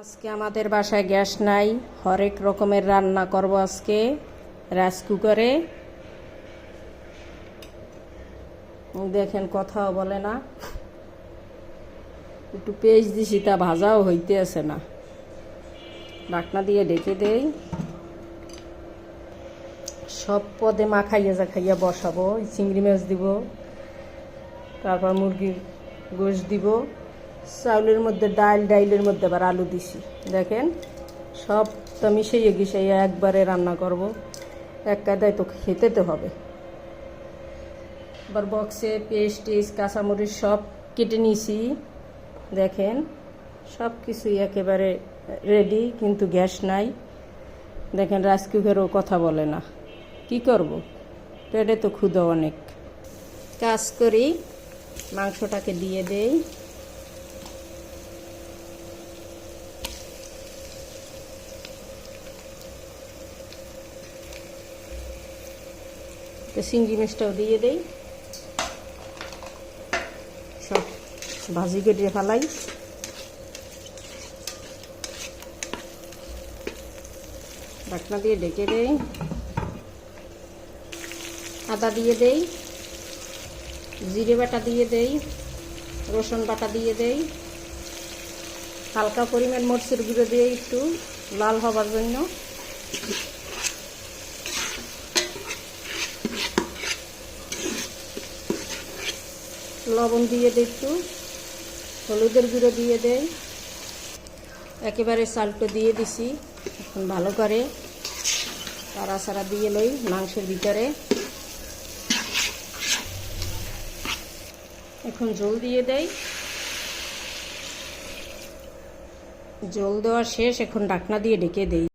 আজকে আমাদের বাসায় গ্যাস নাই, হরেক রকমের রান্না করব আজকে, রাইস কুকারে। দেখেন, কথাও বলে না। একটু পেঁয়াজ দিছি, তা ভাজাও হইতে আছে না। ডাকনা দিয়ে ডেকে দেই। সব পদে মাখাইয়া যা খাইয়া বসাবো, চিংড়ি মাছ দিব, তারপর মুরগির গোশ দিব। চাউলের মধ্যে ডাল ডাইলের মধ্যে আবার আলু দিছি। দেখেন সবটা মিশিয়ে গিশাইয়া একবারে রান্না করব। এক কায়দায় তো খেতে তো হবে। আবার বক্সে পেস্ট, টেস্ট, কাঁচামরিচ সব কেটে নিয়েছি দেখেন, সব কিছুই একেবারে রেডি কিন্তু গ্যাস নাই। দেখেন রাইস কুকারও কথা বলে না। কি করব? পেটে তো ক্ষুদা অনেক। কাজ করি, মাংসটাকে দিয়ে দেই। তো চিংড়ি মাছটাও দিয়ে দেই। সব ভাজি কেটে ফেলাই। ঢাকনা দিয়ে ডেকে দেই। আদা দিয়ে দেই। জিরে বাটা দিয়ে দেই। রসুন বাটা দিয়ে দেই। হালকা পরিমাণ মরচের গুঁড়ো দিয়ে একটু লাল হবার জন্য লবণ দিয়ে দিই একটু। হলুদের গুঁড়ো দিয়ে দেই একেবারে চালটা দিয়ে দিছি, এখন ভালো করে তারা সারা দিয়ে লই মাংসের ভিতরে। এখন জল দিয়ে দেই। জল দেওয়া শেষ, এখন ডাকনা দিয়ে ডেকে দেই।